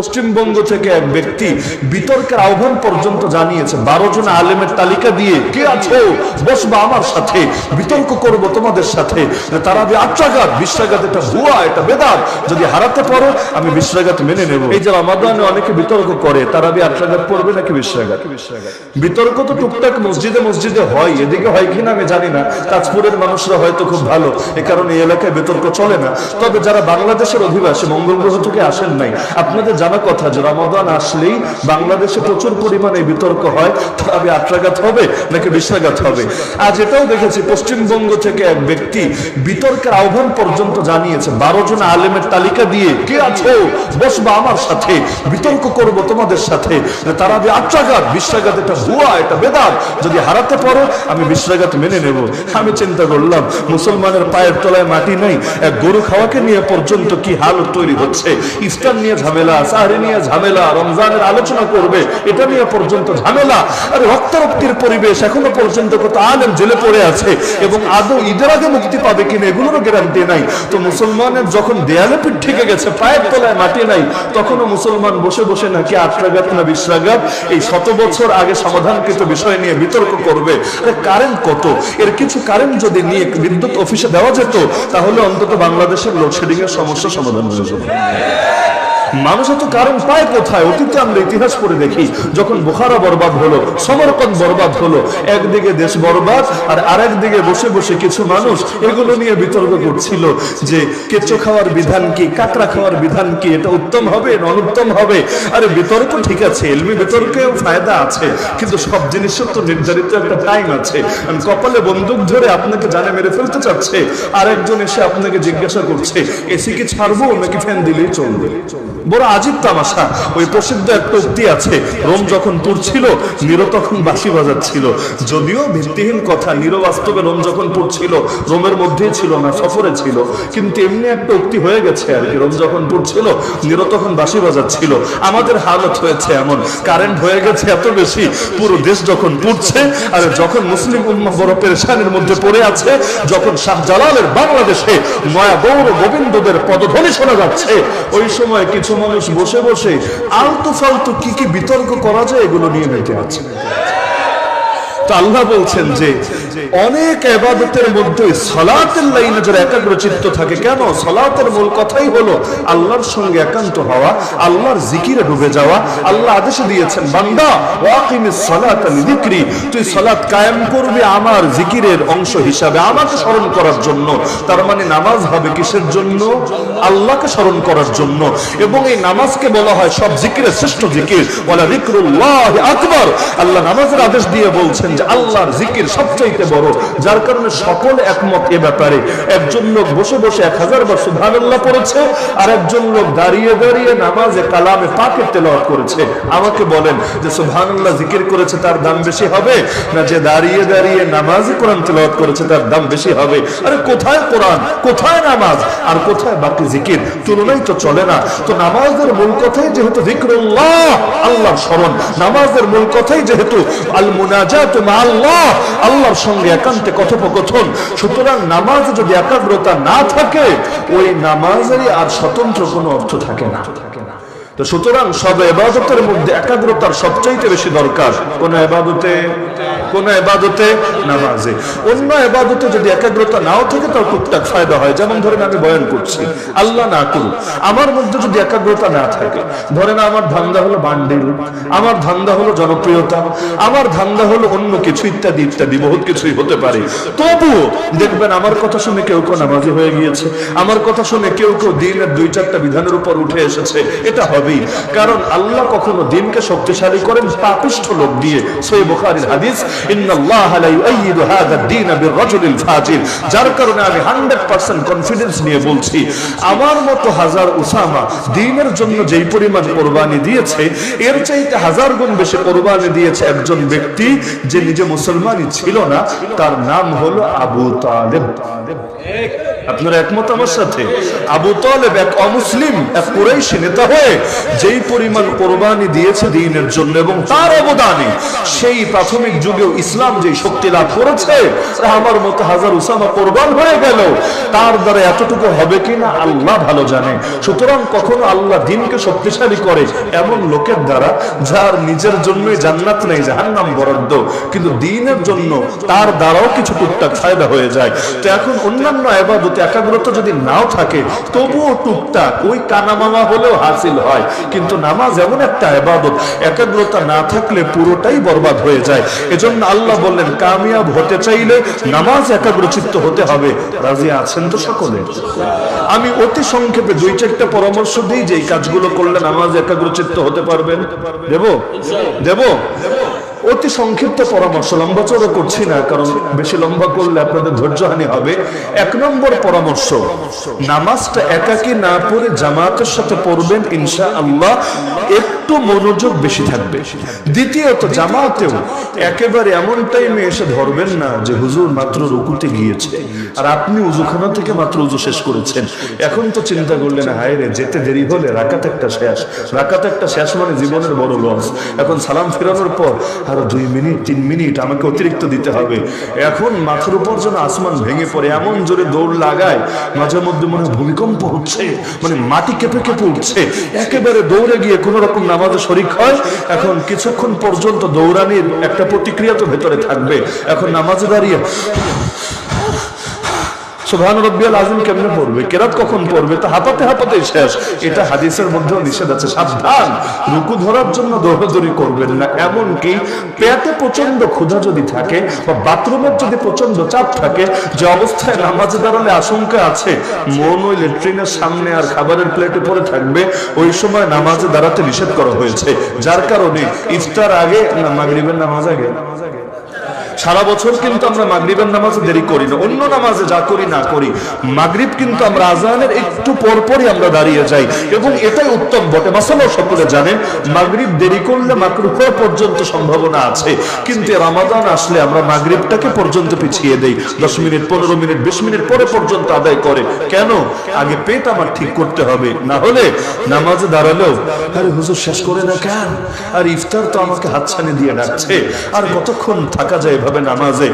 পশ্চিমবঙ্গ থেকে এক ব্যক্তি বিতর্কের আহ্বান পর্যন্ত জানিয়েছে, বারো জন আলেমের তালিকা দিয়ে কে আছো? বসবা আমার সাথে, বিতর্ক করব তোমাদের সাথে। তারা আট্রাঘাত বিশ্বাঘাত, এটা ভুয়া, এটা বেদাত। যদি হারাতে পারো, আমি বিশ্বাঘাত মেনে নেব। এই যে রমাদানে অনেকে বিতর্ক করে, তারা বি আট্রাঘাত পড়বে নাকি বিশ্বাঘাত? বিতর্ক তো টুকটাক মসজিদে মসজিদে হয়, এদিকে হয় কিনা আমি জানি না। তাজপুরের মানুষরা হয়তো খুব ভালো, এ কারণে এই এলাকায় বিতর্ক চলে না। তবে যারা বাংলাদেশের অধিবাসী মঙ্গল গ্রহ থেকে আসেন নাই, আপনাদের জানা কথা যে রমাদান আসলেই বাংলাদেশে প্রচুর পরিমাণে বিতর্ক হয় তবে আট্রাঘাত হবে নাকি বিশ্বাঘাত হবে? আজ এটাও দেখেছি, পশ্চিমবঙ্গ থেকে এক ব্যক্তি বিতর্কের আহ্বান পর্যন্ত জানিয়েছে, বারো জন আলেমের তালিকা দিয়ে, কে আছো? বসবা আমার সাথে, বিতর্ক করব তোমাদের সাথে। তারা যে আট্রাঘাত বিশ্বাঘাত, এটা ভুয়া, এটা বেদাত। যদি হারাতে পারো, আমি বিশ্বাঘাত মেনে নেব। আমি চিন্তা করলাম, মুসলমানের পায়ের তলায় মাটি নেই, এক গরু খাওয়াকে নিয়ে পর্যন্ত কি হাল তৈরি হচ্ছে? ইফতার নিয়ে ঝামেলা সাহারি নিয়ে ঝামেলা, রমজানের আলোচনা করবে, এটা নিয়ে পর্যন্ত ঝামেলা। আর রক্তারক্তির পরিবেশ এখনও পর্যন্ত কত আলেম জেলে পড়ে আছে এবং আদৌ ঈদের আগে মুক্তি পাবে কিনা এগুলোরও গ্যারান্টি নাই। তো মুসলমানের যখন দেয়ালে পিঠ ঠেকে গেছে, পায়ের তলায় মাটি নাই, তখনও মুসলমান বসে বসে নাকি আটরাঘাত না বিশ্বাঘাত এই শত বছর আগে সমাধানকৃত বিষয় নিয়ে বিতর্ক করবে। কারেন্ট কত? এর কিছু কারেন্ট যদি নিয়ে বিদ্যুৎ অফিসে দেওয়া যেত, তাহলে অন্তত বাংলাদেশের লোডশেডিং এর সমস্যা সমাধান হয়ে যেত। মানুষ এত কারণ পায় কোথায়? অতীতে আমরা ইতিহাস পড়ে দেখি, যখন বুখারা বরবাদ হলো সমরকন বরবাদ হলো, একদিকে দেশ বরবাদ আর আরেক দিকে বসে বসে কিছু মানুষ এগুলো নিয়ে বিতর্ক করছিল যে কেঁচো খাওয়ার বিধান কি, কাঁকড়া খাওয়ার বিধান কি, এটা উত্তম হবে না অনুত্তম হবে? আরে বিতর্ক ঠিক আছে, এলমি বিতর্কেও ফায়দা আছে, কিন্তু সব জিনিসের তো নির্ধারিত একটা টাইম আছে। কপালে বন্দুক ধরে আপনাকে জানে মেরে ফেলতে চাচ্ছে আর একজন এসে আপনাকে জিজ্ঞাসা করছে, এসি কি ছাড়বো নাকি ফ্যান দিলেই চলবে? বড় আজীব তামাশা। ওই প্রসিদ্ধ একটা উক্তি আছে, রোম যখন পড়ছিল নিরো তখন বাঁশি বাজাচ্ছিল। যদিও ভিত্তিহীন কথা, নিরো বাস্তবে রোম যখন পড়ছিল রোমের মধ্যেই ছিল না, সফরে ছিল। কিন্তু এমনি একটা উক্তি হয়ে গেছে আর কি, রোম যখন পড়ছিল নিরো তখন বাঁশি বাজাচ্ছিল। আমাদের হালত হয়েছে এমন, কারেন্ট হয়ে গেছে এত বেশি, পুরো দেশ যখন পড়ছে, আর যখন মুসলিম উম্মা বড় পেরেশানের মধ্যে পড়ে আছে, যখন শাহজালালের বাংলাদেশে নয়া গৌর গোবিন্দদের পদধ্বনি শোনা যাচ্ছে, ওই সময় কিছু মানুষ বসে বসে আলতু ফালতু কি কি বিতর্ক করা যায় এগুলো নিয়ে মেতে আছে তো আল্লাহ বলছেন যে অনেক এবাদতের মধ্যে সলাতের লাইনে যারা একাগ্র চিত্ত থাকে, কেন? সলাতের মূল কথাই হলো আল্লাহর সঙ্গে একান্ত হওয়া, আল্লাহর জিকিরে ডুবে যাওয়া, আল্লাহ আদেশে দিয়েছেন, বান্দা, ওয়াকিমিস সালাত লিযিকরি, তুই সালাত কায়েম করবি আমার জিকিরের অংশ হিসাবে, আমাকে স্মরণ করার জন্য। তার মানে নামাজ হবে কিসের জন্য? আল্লাহকে স্মরণ করার জন্য। এবং এই নামাজকে বলা হয় সব জিকিরের শ্রেষ্ঠ জিকির। ওয়ালা যিকরুল্লাহ আকবার। আল্লাহ নামাজের আদেশ দিয়ে বলছেন যে আল্লাহর জিকির সবচাইতে বড়। যার কারণে সকল একমত এ ব্যাপারে। একজন লোক বসে বসে এক হাজার বার সুবহানাল্লাহ পড়েছে, আর একজন লোক দাঁড়িয়ে দাঁড়িয়ে নামাজে, কালামে পাকে তেলাওয়াত করেছে। আমাকে বলেন যে সুবহানাল্লাহ জিকির করেছে, তার দাম বেশি হবে? না যে দাঁড়িয়ে দাঁড়িয়ে নামাজে কোরআন তেলাওয়াত করেছে, তার দাম বেশি হবে? আরে কোথায় কোরআন? কোথায় নামাজ? আর কোথায় বাকি জিকির? তুলনাই তো চলে না। তো নামাজের মূল কথাই যেহেতু জিক্রুল্লাহ আল্লাহর স্মরণ। নামাজের মূল কথাই যেহেতু আল মুনাজাত আল্লাহ আল্লাহর সঙ্গে একান্তে কথোপকথন। সুতরাং নামাজ যদি একাগ্রতা না থাকে, ওই নামাজেরই আর স্বতন্ত্র কোনো অর্থ থাকে না। তো সুতরাং সব এবাদতের মধ্যে একাগ্রতার সবচাইতে বেশি দরকার। কোন এবাদতে কোন এবাদতে নামাজে। অন্য এবাদতে যদি একাগ্রতা নাও থাকে, তাও টুকটাক ফায়দা হয়। যেমন ধরেন আমি বয়ান করছি, আল্লাহ না করুক। আমার মধ্যে যদি একাগ্রতা না থাকে, ধরেন আমার ধান্দা হলো বান্ডিল, আমার ধান্দা হলো জনপ্রিয়তা, আমার ধান্দা হলো অন্য কিছু ইত্যাদি ইত্যাদি, বহুত কিছুই হতে পারে। তবুও দেখবেন আমার কথা শুনে কেউ কেউ নামাজি হয়ে গিয়েছে। আমার কথা শুনে কেউ কেউ দিনের দুই চারটা বিধানের উপর উঠে এসেছে। এটা হবেই কারণ আল্লাহ কখনো দিনকে শক্তিশালী করেন পাপিষ্ঠ লোক দিয়ে। হাদিস, ইন্নাল্লাহ লা হাযা যার কারণে আমি 100% কনফিডেন্স নিয়ে বলছি, আমার মতো হাজার উসামা দ্বীনের জন্য যেই পরিমাণ কোরবানি দিয়েছে, এর চাইতে হাজার গুণ বেশি কোরবানি দিয়েছে একজন ব্যক্তি যে নিজে মুসলমানই ছিল না, তার নাম হলো আবু তালেব। আপনারা একমত আমার সাথে? আবু তালেব এক অমুসলিম, এক কুরাইশি নেতা হয়ে যেই পরিমাণ কোরবানি দিয়েছে দিনের জন্য এবং তার অবদানে, সেই প্রাথমিক যুগেও ইসলাম যে শক্তি লাভ করেছে আমার মতো হাজার উসামা কোরবান হয়ে গেল। তার দ্বারা এতটুকু হবে কিনা আল্লাহ ভালো জানে। সুতরাং কখনো আল্লাহ দিনকে শক্তিশালী করে এমন লোকের দ্বারা যার নিজের জন্যই জান্নাত নেই, জাহান্নাম বরাদ্দ, কিন্তু দিনের জন্য তার দ্বারাও কিছু টুকটাক ফায়দা হয়ে যায়। তো এখন অন্যান্য আবাদতে একাগ্রতা যদি নাও থাকে, তবুও টুকটাক ওই কানামামা হলেও হাসিল হয়। কিন্তু নামাজ এমন একটা আবাদত, একাগ্রতা না থাকলে পুরোটাই বরবাদ হয়ে যায়। এজন্য আল্লাহ বললেন, কামিয়াব হতে চাইলে নামাজ একাগ্রচিত্ত হতে হবে। রাজি আছেন তো সকলে? আমি অতি সংক্ষেপে দুই চারটা পরামর্শ দিই যে এই কাজগুলো করলে নামাজ একাগ্রচিত্ত হতে পারবেন। দেব? দেব? অতি সংক্ষিপ্ত পরামর্শ, লম্বা চড়ো করছি না, কারণ বেশি লম্বা করলে আপনাদের ধৈর্যহানি হবে। এক নম্বর পরামর্শ, নামাজটা একাকি না পড়ে জামাতের সাথে পড়বেন ইনশা আল্লাহ একটু মনোযোগ বেশি থাকবে। দ্বিতীয়ত, জামাতেও একেবারে এমন টাইমে এসে ধরবেন না যে হুজুর মাত্র রুকুতে গিয়েছে, আর আপনি উজুখানা থেকে মাত্র উজু শেষ করেছেন। এখন তো চিন্তা করলেন, হায় রে, যেতে দেরি হলে রাকাত একটা শেষ। রাকাত একটা শেষ মানে জীবনের বড় লস এখন সালাম ফেরানোর পর আরও দুই মিনিট, তিন মিনিট আমাকে অতিরিক্ত দিতে হবে। এখন মাথার উপর যেন আসমান ভেঙে পড়ে, এমন জোরে দৌড় লাগায়, মাঝে মধ্যে মনে ভূমিকম্প হচ্ছে মানে মাটি কেঁপে কেঁপে উঠছে। একেবারে দৌড়ে গিয়ে কোন রকম নামাজে শরিক হয়, এখন কিছুক্ষণ পর্যন্ত দৌড়ানির একটা প্রতিক্রিয়া তো ভেতরে থাকবে। এখন নামাজে দাঁড়িয়ে আছে। অবস্থায় নামাজে দাঁড়ালে আশঙ্কা আছে, মন ওই ল্যাট্রিনের সামনে আর খাবারের প্লেটে পড়ে থাকবে, ওই সময় নামাজে দাঁড়াতে নিষেধ করা হয়েছে। যার কারণে ইফতার আগে না মাগরিবের নামাজ আগে? সারা বছর কিন্তু আমরা মাগরিবের নামাজে দেরি করি না, অন্য নামাজে যা করি না করি। মাগরিব কিন্তু আমরা আজানের একটু পরপরই আমরা দাঁড়িয়ে যাই, এবং এটাই উত্তম বটে। মাসালো সকলে জানেন, মাগরিব দেরি করলে মাকরুহ পর্যন্ত সম্ভাবনা আছে। কিন্তু রামাদান আসলে আমরা মাগরিবটাকে পর্যন্ত পিছিয়ে দেই। দশ মিনিট, পনেরো মিনিট, বিশ মিনিট পরে পর্যন্ত আদায় করে। কেন? আগে পেট আমার ঠিক করতে হবে। না হলে নামাজে দাঁড়ালেও, আরে হুজুর, শেষ করে না কেন? আর ইফতার তো আমাকে হাতছানি দিয়ে ডাকছে। আর কতক্ষণ থাকা যায় এভাবে নামাজে।